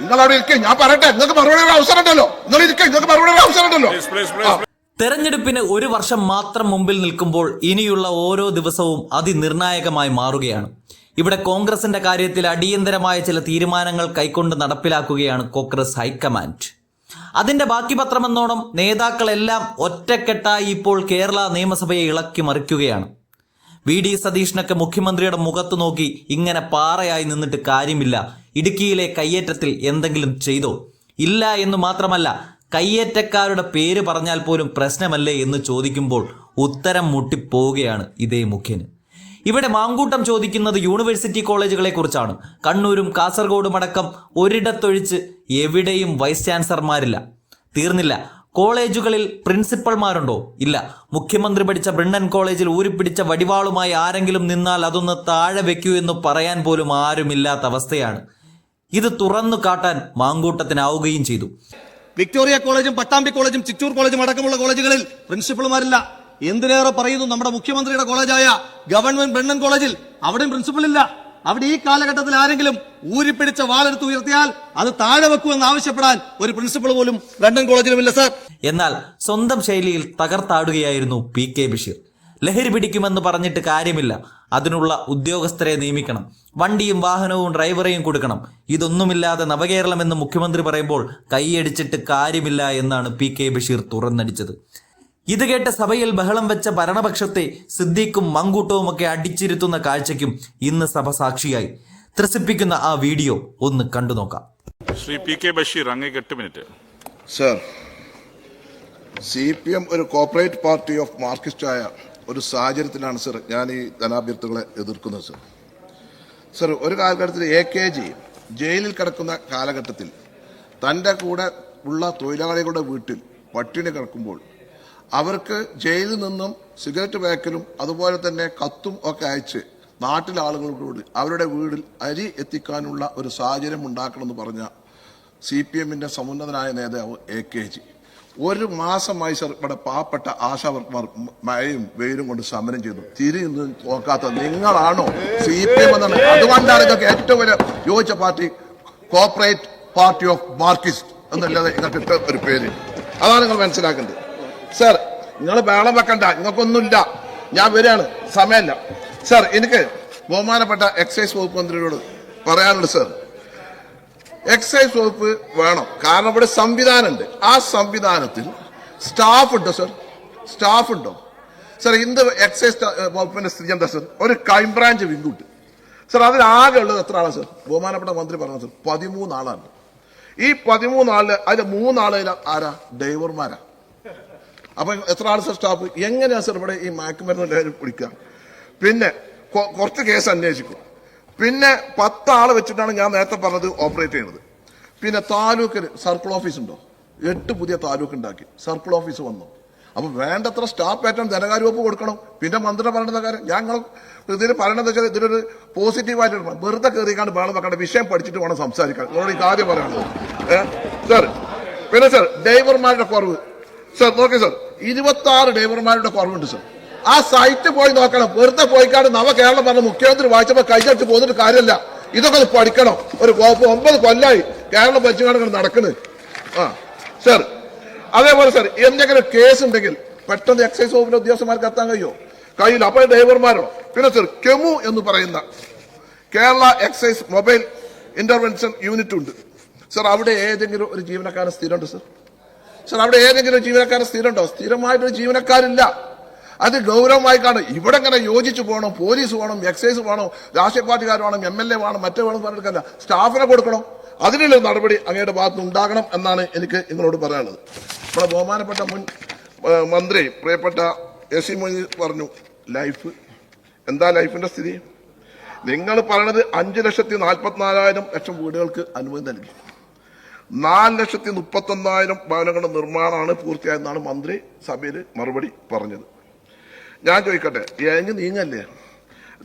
നിങ്ങൾ അവിടെ ഞാൻ പറയട്ടെ നിങ്ങൾക്ക് മറുപടി ഒരു അവസരം ഉണ്ടല്ലോ. നിങ്ങൾ ഇരിക്കുക നിങ്ങൾക്ക് മറുപടി ഒരു അവസരം ഉണ്ടല്ലോ. തെരഞ്ഞെടുപ്പിന് ഒരു വർഷം മാത്രം മുമ്പിൽ നിൽക്കുമ്പോൾ ഇനിയുള്ള ഓരോ ദിവസവും അതിനിർണായകമായി മാറുകയാണ്. ഇവിടെ കോൺഗ്രസിന്റെ കാര്യത്തിൽ അടിയന്തരമായ ചില തീരുമാനങ്ങൾ കൈക്കൊണ്ട് നടപ്പിലാക്കുകയാണ് കോൺഗ്രസ് ഹൈക്കമാൻഡ്. അതിന്റെ ബാക്കി പത്രമെന്നോണം നേതാക്കളെല്ലാം ഒറ്റക്കെട്ടായി ഇപ്പോൾ കേരള നിയമസഭയെ ഇളക്കി മറിക്കുകയാണ്. വി ഡി സതീഷിനൊക്കെ മുഖ്യമന്ത്രിയുടെ മുഖത്ത് നോക്കി ഇങ്ങനെ പാറയായി നിന്നിട്ട് കാര്യമില്ല. ഇടുക്കിയിലെ കയ്യേറ്റത്തിൽ എന്തെങ്കിലും ചെയ്തോ? ഇല്ല എന്ന് മാത്രമല്ല കയ്യേറ്റക്കാരുടെ പേര് പറഞ്ഞാൽ പോലും പ്രശ്നമല്ലേ എന്ന് ചോദിക്കുമ്പോൾ ഉത്തരം മുട്ടിപ്പോവുകയാണ് ഇതേ മുഖ്യന്. ഇവിടെ മാങ്കൂട്ടം ചോദിക്കുന്നത് യൂണിവേഴ്സിറ്റി കോളേജുകളെ കുറിച്ചാണ്. കണ്ണൂരും കാസർഗോഡും അടക്കം ഒരിടത്തൊഴിച്ച് എവിടെയും വൈസ് ചാൻസലർമാരില്ല തീർന്നില്ല. കോളേജുകളിൽ പ്രിൻസിപ്പൽമാരുണ്ടോ ഇല്ല. മുഖ്യമന്ത്രി പഠിച്ച ബ്രിണ്ണൻ കോളേജിൽ ഊരിപ്പിടിച്ച വടിവാളുമായി ആരെങ്കിലും നിന്നാൽ അതൊന്ന് താഴെ വെക്കൂ എന്ന് പറയാൻ പോലും ആരുമില്ലാത്ത അവസ്ഥയാണ്. ഇത് തുറന്നു കാട്ടാൻ മാങ്കൂട്ടത്തിനാവുകയും ചെയ്തു. വിക്ടോറിയ കോളേജും പട്ടാമ്പി കോളേജും ചിറ്റൂർ കോളേജും അടക്കമുള്ള കോളേജുകളിൽ പ്രിൻസിപ്പൽമാരില്ല എന്തിനേറെ പറയുന്നു നമ്മുടെ മുഖ്യമന്ത്രിയുടെ കോളേജായ ഗവൺമെന്റ് ബ്രണ്ണൻ കോളേജിൽ അവിടെയും പ്രിൻസിപ്പൽ ഇല്ല അവിടെ ഈ കാലഘട്ടത്തിൽ ആരെങ്കിലും ഊരിപ്പിടിച്ച വാളെടുത്ത് ഉയർത്തിയാൽ അത് താഴെ വെക്കുമെന്ന് ആവശ്യപ്പെടാൻ ഒരു പ്രിൻസിപ്പൾ പോലും ലണ്ടൻ കോളേജിലുമില്ല സാർ. എന്നാൽ സ്വന്തം ശൈലിയിൽ തകർത്താടുകയായിരുന്നു പി കെ ബഷീർ. ലഹരി പിടിക്കുമെന്ന് പറഞ്ഞിട്ട് കാര്യമില്ല. അതിനുള്ള ഉദ്യോഗസ്ഥരെ നിയമിക്കണം. വണ്ടിയും വാഹനവും ഡ്രൈവറെയും കൊടുക്കണം. ഇതൊന്നുമില്ലാതെ നവകേരളം എന്ന് മുഖ്യമന്ത്രി പറയുമ്പോൾ കൈയടിച്ചിട്ട് കാര്യമില്ല എന്നാണ് പി കെ ബഷീർ തുറന്നടിച്ചത്. ഇത് കേട്ട സഭയിൽ ബഹളം വെച്ച ഭരണപക്ഷത്തെ സിദ്ദീഖും മങ്കൂട്ടവുമൊക്കെ അടിച്ചിരുത്തുന്ന കാഴ്ചയ്ക്കും ഇന്ന് സഭ സാക്ഷിയായി. ത്രസിപ്പിക്കുന്ന ആ വീഡിയോ ഒന്ന് കണ്ടു നോക്കാം. ശ്രീ പി കെ ബഷീർ അങ്ങേക്ക് എട്ട് minute. Sir C P M ഒരു കോപ്പറേറ്റ് പാർട്ടി ഓഫ് മാർക്സിസ്റ്റ് ആയ ഒരു സാഹചര്യത്തിലാണ് സർ ഞാൻ ഈ ധനാഭ്യർത്ഥികളെ എതിർക്കുന്നത് സർ. സർ ഒരു കാലഘട്ടത്തിൽ എ കെ ജി ജയിലിൽ കിടക്കുന്ന കാലഘട്ടത്തിൽ തന്റെ കൂടെ ഉള്ള തൊഴിലാളികളുടെ വീട്ടിൽ പട്ടിണി കിടക്കുമ്പോൾ അവർക്ക് ജയിലിൽ നിന്നും സിഗരറ്റ് പാക്കലും അതുപോലെ തന്നെ കത്തും ഒക്കെ അയച്ച് നാട്ടിലെ ആളുകളോട് അവരുടെ വീടിൽ അരി എത്തിക്കാനുള്ള ഒരു സാഹചര്യം ഉണ്ടാക്കണമെന്ന് പറഞ്ഞ സി പി എമ്മിന്റെ സമുന്നതനായ നേതാവ് എ കെ ജി. ഒരു മാസമായി സർ ഇവിടെ പാവപ്പെട്ട ആശാവർക്കർ മഴയും വെയിലും കൊണ്ട് സമരം ചെയ്തു. തിരിഞ്ഞു നോക്കാത്ത നിങ്ങളാണോ സി പി എം എന്നാണ്? അതുകൊണ്ടാണ് ഇതൊക്കെ ഏറ്റവും വലിയ യോജിച്ച party corporate party of Marxist എന്നല്ലാതെ ഇങ്ങനെ ഒരു പേര്. അതാണ് നിങ്ങൾ മനസ്സിലാക്കേണ്ടത്. സർ നിങ്ങൾ ബഹളം വെക്കണ്ട. നിങ്ങൾക്കൊന്നുമില്ല. ഞാൻ വരികയാണ്. സമയമല്ല. സാർ എനിക്ക് ബഹുമാനപ്പെട്ട എക്സൈസ് വകുപ്പ് മന്ത്രിയോട് പറയാനുണ്ട് സാർ. എക്സൈസ് വകുപ്പ് വേണം. കാരണം ഇവിടെ സംവിധാനമുണ്ട്. ആ സംവിധാനത്തിൽ സ്റ്റാഫ് ഉണ്ടോ സാർ? സ്റ്റാഫ് ഉണ്ടോ സാർ ഇന്ത് എക്സൈസ് വകുപ്പിന്റെ സ്ഥിതി എന്താ സാർ? ഒരു ക്രൈംബ്രാഞ്ച് വിങ്കൂട്ട്. സർ അതിൽ ആകെ ഉള്ളത് എത്ര ആളാണ് സാർ? ബഹുമാനപ്പെട്ട മന്ത്രി പറഞ്ഞു സാർ. പതിമൂന്നാളാണ്. ഈ പതിമൂന്നാളിൽ അതിൽ മൂന്നാളിൽ ആരാ? ഡ്രൈവർമാരാ. അപ്പൊ എത്ര ആൾ സാർ സ്റ്റാഫ് എങ്ങനെയാ സർ ഇവിടെ ഈ മയക്കുമരുന്ന് ലഹരി പിടിക്കുക? പിന്നെ കുറച്ച് കേസ് അന്വേഷിക്കും. പിന്നെ പത്ത് ആളെ വെച്ചിട്ടാണ് ഞാൻ നേരത്തെ പറഞ്ഞത് ഓപ്പറേറ്റ് ചെയ്യുന്നത് പിന്നെ താലൂക്കിൽ സർക്കിൾ ഓഫീസ് ഉണ്ടോ? എട്ട് പുതിയ താലൂക്ക് ഉണ്ടാക്കി. സർക്കിൾ ഓഫീസ് വന്നു. അപ്പൊ വേണ്ടത്ര സ്റ്റാഫ് പാറ്റേൺ ധനകാര്യ വകുപ്പ് കൊടുക്കണം. പിന്നെ മന്ത്രി പറയേണ്ട കാര്യം ഞങ്ങൾ ഇതിൽ പറയണത് വെച്ചാൽ ഇതിനൊരു പോസിറ്റീവായിട്ട്. വെറുതെ കയറിക്കാണ്ട് വേണം വെക്കേണ്ട. വിഷയം പഠിച്ചിട്ട് വേണം സംസാരിക്കാൻ. നിങ്ങളോട് ഈ കാര്യം പറയുന്നത് സർ പിന്നെ സർ ഡ്രൈവർമാരുടെ കുറവ്. സർ നോക്കി സർ ഇരുപത്തി ആറ് ഡ്രൈവർമാരുടെ കുറവുണ്ട് സർ ആ സൈറ്റ് പോയി നോക്കണം. വെറുതെ പോയിക്കാണ്ട് നവ കേരളം പറഞ്ഞ മുഖ്യമന്ത്രി വായിച്ചപ്പോ കൈകട്ട് പോന്നിട്ട് കാര്യമല്ല. ഇതൊക്കെ പഠിക്കണം. ഒരു ഒമ്പത് കൊല്ലായി കേരളം ഭരിച്ചുകൊണ്ട് നടക്കുന്നത് ആ. സർ അതേപോലെ സർ എന്തെങ്കിലും കേസ് ഉണ്ടെങ്കിൽ പെട്ടെന്ന് എക്സൈസ് വകുപ്പിന്റെ ഉദ്യോഗസ്ഥന്മാർക്ക് എത്താൻ കഴിയോ? കഴിയില്ല അപ്പൊ ഡ്രൈവർമാരോ പിന്നെ സർ കെമു എന്ന് പറയുന്ന Kerala excise mobile intervention unit ഉണ്ട്. സർ അവിടെ ഏതെങ്കിലും ഒരു ജീവനക്കാരൻ സ്ഥിരമുണ്ട് സർ സർ അവിടെ ഏതെങ്കിലും ജീവനക്കാരൻ സ്ഥിരമുണ്ടോ? സ്ഥിരമായിട്ടൊരു ജീവനക്കാരില്ല. അത് ഗൗരവമായി കാണും. ഇവിടെ ഇങ്ങനെ യോജിച്ചു പോകണം പോലീസ് വേണം എക്സൈസ് വേണം രാഷ്ട്രീയ പാർട്ടിക്കാർ വേണം എം എൽ എ വേണം മറ്റേ വേണം പറഞ്ഞെടുക്കല്ല സ്റ്റാഫിനെ കൊടുക്കണം. അതിനുള്ള നടപടി അങ്ങയുടെ ഭാഗത്ത് ഉണ്ടാകണം എന്നാണ് എനിക്ക് നിങ്ങളോട് പറയാനുള്ളത്. നമ്മുടെ ബഹുമാനപ്പെട്ട മുൻ മന്ത്രി പ്രിയപ്പെട്ട എസ് സി മൊയ്തീൻ പറഞ്ഞു ലൈഫ് എന്താ ലൈഫിന്റെ സ്ഥിതി? നിങ്ങൾ പറയണത് അഞ്ച് ലക്ഷത്തി നാൽപ്പത്തിനാലായിരം ലക്ഷം വീടുകൾക്ക് അനുമതി നൽകി. നാല് ലക്ഷത്തി മുപ്പത്തൊന്നായിരം ഭവനങ്ങളുടെ നിർമ്മാണമാണ് പൂർത്തിയായെന്നാണ് മന്ത്രി സഭയിൽ മറുപടി പറഞ്ഞത്. ഞാൻ ചോദിക്കട്ടെ എങ്ങ് നീങ്ങല്ലേ?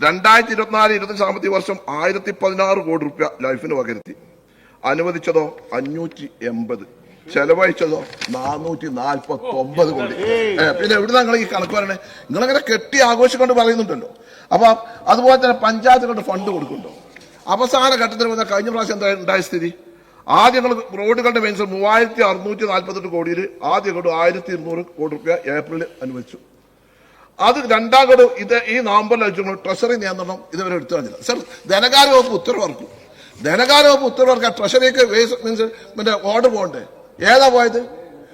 രണ്ടായിരത്തി ഇരുപത്തിനാല് ഇരുപത്തി സാമ്പത്തിക വർഷം ആയിരത്തി പതിനാറ് കോടി റുപ്യ ലൈഫിന് പകരുത്തി. അനുവദിച്ചതോ? അഞ്ഞൂറ്റി എൺപത് ചെലവഴിച്ചതോ? നാനൂറ്റി നാൽപ്പത്തി ഒമ്പത് കോടി പിന്നെ എവിടെ നിങ്ങൾ ഈ കണക്ക് പറയണേ? നിങ്ങളങ്ങനെ കെട്ടി ആഘോഷിക്കൊണ്ട് പറയുന്നുണ്ടല്ലോ. അപ്പൊ അതുപോലെ തന്നെ പഞ്ചായത്തുകളുടെ ഫണ്ട് കൊടുക്കുന്നുണ്ടോ? അവസാന ഘട്ടത്തിൽ വന്ന കഴിഞ്ഞ പ്രാവശ്യം എന്താ ഉണ്ടായ സ്ഥിതി? ആദ്യം ഞങ്ങൾ റോഡുകളുടെ മെയിൻസ് മൂവായിരത്തി അറുന്നൂറ്റി നാൽപ്പത്തെട്ട് കോടിയിൽ ആദ്യ ഗഡു ആയിരത്തി ഇരുന്നൂറ് കോടി രൂപ ഏപ്രിലിൽ അനുവദിച്ചു. അത് രണ്ടാം ഗഡു ഇത് ഈ നവംബറിൽ വെച്ചു ട്രഷറി നിയന്ത്രണം ഇതുവരെ എടുത്തു കാണില്ല സർ ധനകാര്യ വകുപ്പ് ഉത്തരവിറക്കും ധനകാര്യ വകുപ്പ് ഉത്തരവിറക്കാൻ ട്രഷറിക്ക് മീൻസ് മറ്റേ ഓർഡർ പോകണ്ടേ? ഏതാ പോയത്?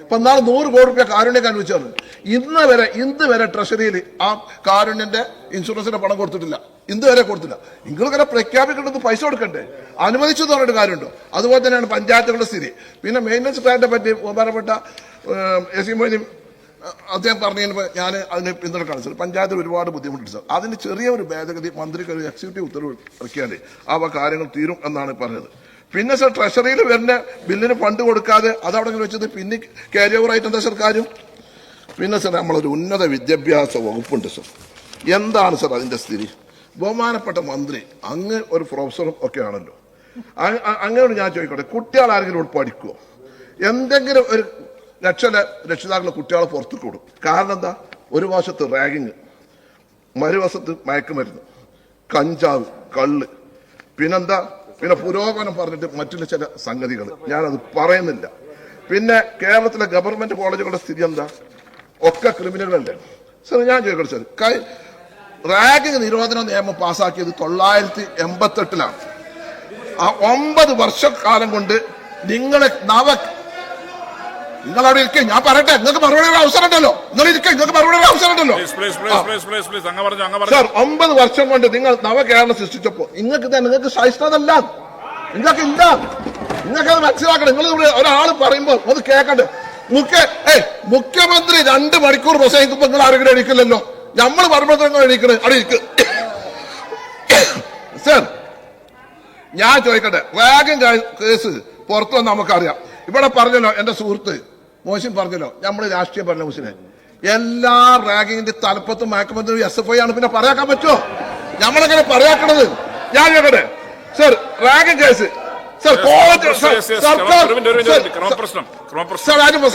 ഇപ്പൊ നാളെ നൂറ് കോടി രൂപ കാരുണ്യം അനുവദിച്ചത് ഇന്ന് വരെ ഇന്ന് വരെ ട്രഷറിയിൽ ആ കാരുണ്യന്റെ ഇൻഷുറൻസിന്റെ പണം കൊടുത്തിട്ടില്ല. ഇന്ന് വരെ കൊടുത്തില്ല. നിങ്ങളിങ്ങനെ പ്രഖ്യാപിക്കേണ്ടത് പൈസ കൊടുക്കണ്ടേ? അനുവദിച്ചു എന്ന് പറഞ്ഞിട്ട് കാര്യമുണ്ടോ? അതുപോലെ തന്നെയാണ് പഞ്ചായത്തുകളുടെ സ്ഥിതി. പിന്നെ മെയിന്റനൻസ് പ്ലാനിനെ പറ്റി ബഹുമാനപ്പെട്ട എ സി മൊയ്തീൻ അദ്ദേഹം പറഞ്ഞു കഴിഞ്ഞപ്പോൾ ഞാൻ അതിനെ പിന്തുണക്കാണ്. സാർ പഞ്ചായത്തിൽ ഒരുപാട് ബുദ്ധിമുട്ടുണ്ട് സാർ. അതിന് ചെറിയ ഒരു ഭേദഗതി മന്ത്രിക്ക് ഒരു എക്സിക്യൂട്ടീവ് ഉത്തരവ് ഇറക്കിയാലേ അവ കാര്യങ്ങൾ തീരും എന്നാണ് പറഞ്ഞത്. പിന്നെ സർ ട്രഷറിയിൽ വരുന്ന ബില്ലിന് ഫണ്ട് കൊടുക്കാതെ അതവിടെ വെച്ചത് പിന്നെ ക്യാരി ഓവർ ആയിട്ട് എന്താ സർ കാര്യം? പിന്നെ സർ നമ്മളൊരു ഉന്നത വിദ്യാഭ്യാസ വകുപ്പുണ്ട് സർ. എന്താണ് സർ അതിന്റെ സ്ഥിതി? ബഹുമാനപ്പെട്ട മന്ത്രി അങ്ങ് ഒരു പ്രൊഫസറും ഒക്കെ ആണല്ലോ. അ- അ- ഞാൻ ചോദിക്കട്ടെ കുട്ടികൾ ആരെങ്കിലും ഇവിടെ പഠിക്കുമോ എന്തെങ്കിലും ഒരു രക്ഷല രക്ഷിതാക്കളെ കുട്ടികളെ പുറത്തു കൂടും കാരണം എന്താ? ഒരു വശത്ത് റാഗിങ് മറുവശത്ത് മയക്കുമരുന്ന് കഞ്ചാവ് കള്ള്. പിന്നെന്താ? പിന്നെ പുരോഗമനം പറഞ്ഞിട്ട് മറ്റുള്ള ചില സംഗതികൾ. ഞാനത് പറയുന്നില്ല. പിന്നെ കേരളത്തിലെ ഗവൺമെന്റ് കോളേജുകളുടെ സ്ഥിതി എന്താ? ഒക്കെ ക്രിമിനലല്ലേ സാർ ഞാൻ ചോദിക്കട്ടെ സാർ. കൈ റാഗിങ് നിരോധന നിയമം പാസ്സാക്കിയത് തൊള്ളായിരത്തി എൺപത്തെട്ടിലാണ്. ആ ഒമ്പത് വർഷക്കാലം കൊണ്ട് നിങ്ങളെ നവ നിങ്ങൾ അവിടെ ഇരിക്കുക ഞാൻ പറയട്ടെ നിങ്ങൾക്ക് മറുപടി ഒരു അവസരം ഉണ്ടല്ലോ നിങ്ങൾ ഇരിക്കുക നിങ്ങൾക്ക് മറുപടി ഒരു അവസരം ഉണ്ടല്ലോ സാർ ഒമ്പത് വർഷം കൊണ്ട് നിങ്ങൾ നവകേരളം സൃഷ്ടിച്ചപ്പോ നിങ്ങൾക്ക് നിങ്ങൾക്ക് സഹിഷ്ണതല്ല നിങ്ങൾക്ക് ഇല്ല. നിങ്ങൾക്ക് അത് മനസ്സിലാക്കണം. നിങ്ങൾ ഇവിടെ ഒരാൾ പറയുമ്പോൾ അത് കേൾക്കണ്ട മുഖ്യ ഏ മുഖ്യമന്ത്രി രണ്ട് മണിക്കൂർ പ്രസംഗിക്കുമ്പോൾ നിങ്ങൾ ആരെങ്കിലും എണീക്കില്ലല്ലോ. നമ്മൾ പറയുമ്പോൾ നിങ്ങൾ എണീക്കണേ. അവിടെ ഇരിക്ക. സാർ ഞാൻ ചോദിക്കട്ടെ. വാഗൻ കേസ് പുറത്തു വന്ന് നമുക്കറിയാം. ഇവിടെ പറഞ്ഞല്ലോ എന്റെ സുഹൃത്ത്. മോശം പറഞ്ഞല്ലോ. നമ്മൾ രാഷ്ട്രീയം പറഞ്ഞ മുസ്ലിനെ എല്ലാ റാഗിങ്ങിന്റെ തലപ്പത്തും മയക്കുമരുന്ന് എസ് എഫ് ഐ ആണ്. പിന്നെ പറയാക്കാൻ പറ്റുമോ? ഞമ്മളെങ്ങനെ പറയാക്കണത്? ഞാൻ ചോദിക്കട്ടെ? Sir ragging case. Sir college. സർക്കാർ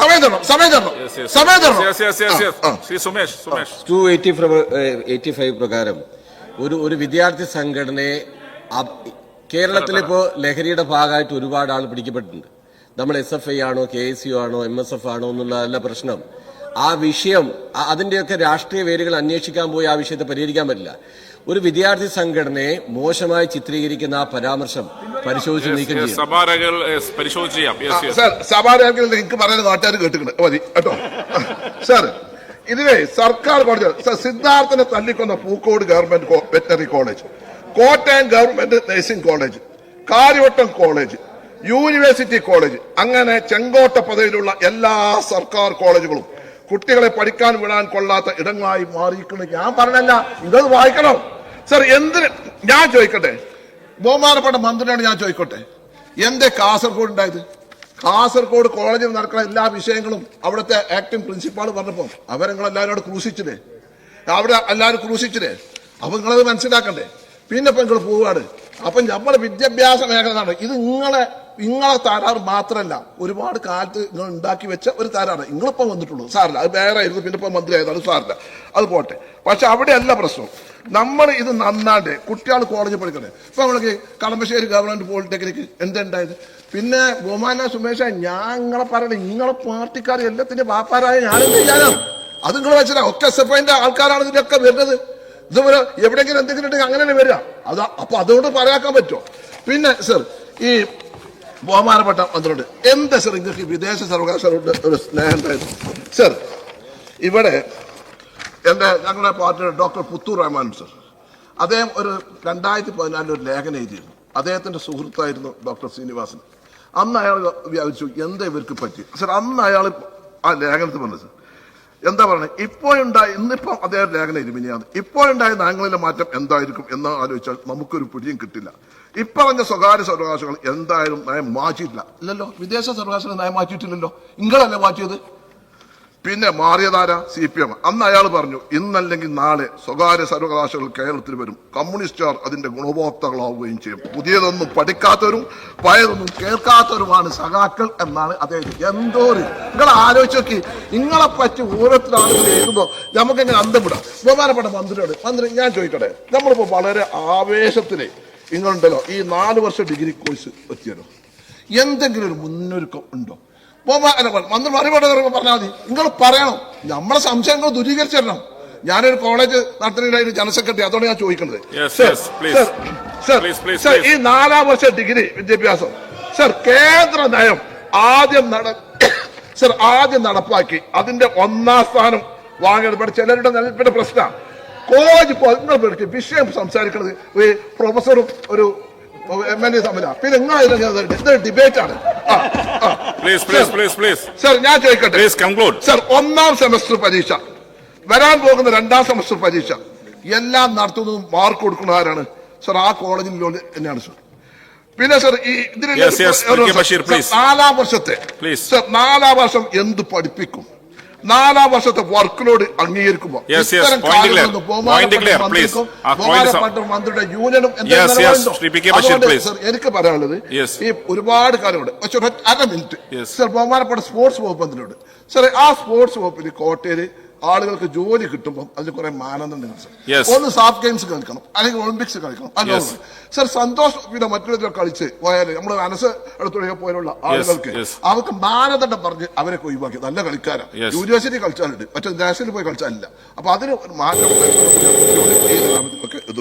സമയം തരണം സമയം തരണം. സമയം തരണം. ടു എയ്റ്റി ഫൈവ് പ്രകാരം ഒരു ഒരു വിദ്യാർത്ഥി സംഘടനയെ കേരളത്തിലിപ്പോ ലഹരിയുടെ ഭാഗമായിട്ട് ഒരുപാട് ആൾ പിടിക്കപ്പെട്ടിട്ടുണ്ട്. നമ്മൾ എസ് എഫ് ഐ ആണോ കെ എസ് യു ആണോ എം എസ് എഫ് ആണോ എന്നുള്ളതല്ല പ്രശ്നം. ആ വിഷയം അതിന്റെയൊക്കെ അതിന്റെയൊക്കെ രാഷ്ട്രീയ വേരുകൾ അന്വേഷിക്കാൻ പോയി ആ വിഷയത്തെ പരിഹരിക്കാൻ പറ്റില്ല. ഒരു വിദ്യാർത്ഥി സംഘടനയെ മോശമായി ചിത്രീകരിക്കുന്ന ആ പരാമർശം പരിശോധിച്ച് നീക്കം ചെയ്യണം. സഭാരകൾ പരിശോധിച്ച് ചെയ്യാം. എനിക്ക് പറയുന്ന നാട്ടുകാർ കേട്ടിട്ടുണ്ട്. മതി കേട്ടോ. സാർ ഇതിനെ സർക്കാർ പറഞ്ഞത്. സാർ സിദ്ധാർത്ഥനെ തല്ലിക്കൊന്ന Pookode government veterinary college Kottayam government nursing college Karyavattom college. University college അങ്ങനെ ചെങ്കോട്ട പദവിയിലുള്ള എല്ലാ സർക്കാർ കോളേജുകളും കുട്ടികളെ പഠിക്കാൻ വിടാൻ കൊള്ളാത്ത ഇടങ്ങളായി മാറിയിരിക്കുന്നു. ഞാൻ പറഞ്ഞല്ല ഇതത് വായിക്കണം. സർ എന്തിന്? ഞാൻ ചോദിക്കട്ടെ. ബഹുമാനപ്പെട്ട മന്ത്രിയോട് ഞാൻ ചോദിക്കട്ടെ. എന്തേ കാസർഗോഡ് ഉണ്ടായത് കാസർഗോഡ് കോളേജിൽ നടക്കുന്ന എല്ലാ വിഷയങ്ങളും അവിടുത്തെ ആക്ടിംഗ് പ്രിൻസിപ്പാൾ പറഞ്ഞപ്പോൾ അവരങ്ങളെല്ലാവരോട് ക്രൂശിച്ചില്ലേ? അവിടെ എല്ലാവരും ക്രൂശിച്ചില്ലേ? അപ്പൊ നിങ്ങളത് മനസ്സിലാക്കണ്ടേ? പിന്നെ ഇപ്പൊ നിങ്ങൾ പോവാണ് അപ്പൊ നമ്മുടെ വിദ്യാഭ്യാസ മേഖല ഇത് നിങ്ങളെ നിങ്ങളെ തരാറ് മാത്രമല്ല ഒരുപാട് കാലത്ത് നിങ്ങൾ ഉണ്ടാക്കി വെച്ച ഒരു തരാറ്. നിങ്ങളിപ്പം വന്നിട്ടുള്ളൂ. സാറില്ല. അത് വേറെ ആയിരുന്നു. പിന്നെ ഇപ്പം മന്ത്രി ആയതാണ് സാറില്ല. അത് പോട്ടെ. പക്ഷെ അവിടെയല്ല പ്രശ്നം. നമ്മൾ ഇത് നന്നാണ്ട് കുട്ടികൾ കോളേജിൽ പഠിക്കണേ. ഇപ്പൊ നമ്മൾക്ക് കളമശ്ശേരി ഗവൺമെന്റ് പോളിടെക്നിക്ക് എന്തുണ്ടായത്? പിന്നെ ബഹുമാന സുമേഷ ഞാൻ നിങ്ങളെ പറയണേ നിങ്ങളെ പാർട്ടിക്കാർ എല്ലാത്തിന്റെ വാപ്പാരായ ഞാനും ഞാനാണ് അത് നിങ്ങൾ വെച്ചാൽ ഒക്കെ എസ് എഫ് ആൾക്കാരാണ് ഇതിലൊക്കെ വരുന്നത്. ഇതുപോലെ എവിടെയെങ്കിലും എന്തെങ്കിലും ഉണ്ടെങ്കിൽ അങ്ങനെ വരിക. അത് അപ്പൊ അതുകൊണ്ട് പറയാക്കാൻ പറ്റുമോ? പിന്നെ സർ ഈ ബഹുമാനപ്പെട്ട മന്ത്രിയോട് എന്താ സർ നിങ്ങൾക്ക് വിദേശ സർവകലാശാലയോട് ഒരു സ്നേഹം ഉണ്ടായിരുന്നു? സർ ഇവിടെ എന്റെ ഞങ്ങളുടെ പാർട്ടിയുടെ ഡോക്ടർ പുത്തൂർ റഹ്മാൻ സർ അദ്ദേഹം ഒരു രണ്ടായിരത്തി പതിനാലിൽ ഒരു ലേഖനം എഴുതിയിരുന്നു. അദ്ദേഹത്തിന്റെ സുഹൃത്തായിരുന്നു ഡോക്ടർ ശ്രീനിവാസൻ. അന്ന് അയാൾ വ്യാപിച്ചു എന്താ ഇവർക്ക് പറ്റി? സർ അന്ന് അയാൾ ആ ലേഖനത്തിൽ പറഞ്ഞു സർ എന്താ പറയുന്നത് ഇപ്പോഴുണ്ടായ ഇന്നിപ്പം അദ്ദേഹം ലേഖനം ഇരുമിനിയാണ് ഇപ്പോഴുണ്ടായ നയങ്ങളിലെ മാറ്റം എന്തായിരിക്കും എന്ന് ആലോചിച്ചാൽ നമുക്കൊരു പിടിയും കിട്ടില്ല. ഇപ്പറഞ്ഞ സ്വകാര്യ സർവകാശങ്ങൾ എന്തായാലും നയം മാറ്റിയിട്ടില്ല. ഇല്ലല്ലോ. വിദേശ സർവകാശങ്ങൾ നയം മാറ്റിയിട്ടില്ലല്ലോ. നിങ്ങളല്ലേ മാറ്റിയത്? പിന്നെ മാറിയതാര? സി പി എം അന്ന് അയാൾ പറഞ്ഞു ഇന്നല്ലെങ്കിൽ നാളെ സ്വകാര്യ സർവകലാശാലകൾ കേരളത്തിൽ വരും. കമ്മ്യൂണിസ്റ്റുകാർ അതിന്റെ ഗുണഭോക്താക്കളാവുകയും ചെയ്യും. പുതിയതൊന്നും പഠിക്കാത്തവരും പഴയതൊന്നും കേൾക്കാത്തവരുമാണ് സഖാക്കൾ എന്നാണ് അദ്ദേഹം എന്തോ നിങ്ങൾ ആലോചിച്ചു നോക്കി. നിങ്ങളെ പറ്റി ഓരോരുത്തരാളുകൾ എഴുതുമ്പോൾ നമുക്ക് എങ്ങനെ അന്തം വിടാം ബഹുമാനപ്പെട്ട മന്ത്രിയോട് മന്ത്രി ഞാൻ ചോദിക്കട്ടെ. നമ്മളിപ്പോ വളരെ ആവേശത്തിന് നിങ്ങളുണ്ടല്ലോ. ഈ നാല് വർഷം ഡിഗ്രി കോഴ്സ് എത്തിയല്ലോ. എന്തെങ്കിലും ഒരു മുന്നൊരുക്കം ഉണ്ടോ? മന്ത്രി മറുപടി പറഞ്ഞാൽ മതി. നിങ്ങൾ പറയണം. നമ്മളെ സംശയങ്ങൾ ദൂരീകരിച്ചു തരണം ഞാനൊരു കോളേജ് നടത്തുന്നതിനായിട്ട് ജനറൽ സെക്രട്ടറി അതോടെ ഞാൻ ചോദിക്കുന്നത്. സർ. സർ. ഈ നാലാം വർഷ ഡിഗ്രി വിദ്യാഭ്യാസം. സർ കേന്ദ്ര നയം ആദ്യം നട സർ ആദ്യം നടപ്പാക്കി അതിന്റെ ഒന്നാം സ്ഥാനം വാങ്ങിയത്. ഇവിടെ ചിലരുടെ നിലപ്പിന്റെ പ്രശ്നമാണ്. കോളേജ് വിഷയം സംസാരിക്കുന്നത് പ്രൊഫസറും ഒരു എം എൽ എ പിന്നെ നിങ്ങൾ. Please please please please sir ഞാൻ ചോദിക്കട്ടെ? പ്ലീസ് കൺക്ലൂഡ് സർ ഒന്നാം സെമസ്റ്റർ പരീക്ഷ. വരാൻ പോകുന്ന രണ്ടാം സെമസ്റ്റർ പരീക്ഷ. എല്ലാം നടത്തുന്നതും മാർക്ക് കൊടുക്കുന്ന ആരാണ്? സർ ആ കോളേജിൽ തന്നെയാണ് സർ പിന്നെ സർ ഈ please. നാലാം വർഷത്തെ. സർ നാലാം വർഷം എന്ത് പഠിപ്പിക്കും? നാലാം വർഷത്തെ വർക്ക് ലോഡ് അംഗീകരിക്കുമ്പോൾ ഇത്തരം കാര്യങ്ങളൊന്നും ബഹുമാനപ്പെട്ട. മന്ത്രിക്കും ബഹുമാനപ്പെട്ട മന്ത്രിയുടെ യൂണിയനും. അതുകൊണ്ട് സർ എനിക്ക് പറയാനുള്ളത്. ഈ ഒരുപാട് കാര്യമുണ്ട് പക്ഷെ ഒരൊറ്റ അര മിനിറ്റ് സർ ബഹുമാനപ്പെട്ട സ്പോർട്സ് വകുപ്പ് എന്തിനുണ്ട്? സാറേ ആ സ്പോർട്സ് വകുപ്പിന് കോട്ടയിൽ ആളുകൾക്ക് ജോലി കിട്ടുമ്പോൾ അതിന് കുറെ മാനദണ്ഡങ്ങൾ സർ. ഒന്ന് സാഫ് ഗെയിംസ് കളിക്കണം അല്ലെങ്കിൽ ഒളിമ്പിക്സ് കളിക്കണം. അങ്ങനെ. സർ സന്തോഷ്. പിന്നെ മറ്റൊരു കളിച്ച് പോയാൽ നമ്മുടെ മനസ്സ് അടുത്തുള്ള പോലുള്ള ആളുകൾക്ക്. അവർക്ക് മാനദണ്ഡം പറഞ്ഞ് അവരെ ഒഴിവാക്കി. നല്ല കളിക്കാരാ. യൂണിവേഴ്സിറ്റി കളിച്ചാലുണ്ട്. മറ്റേ നാഷണലിൽ പോയി കളിച്ചാലില്ല. അപ്പൊ അതിന് ഒരു മാറ്റം എതിർക്കും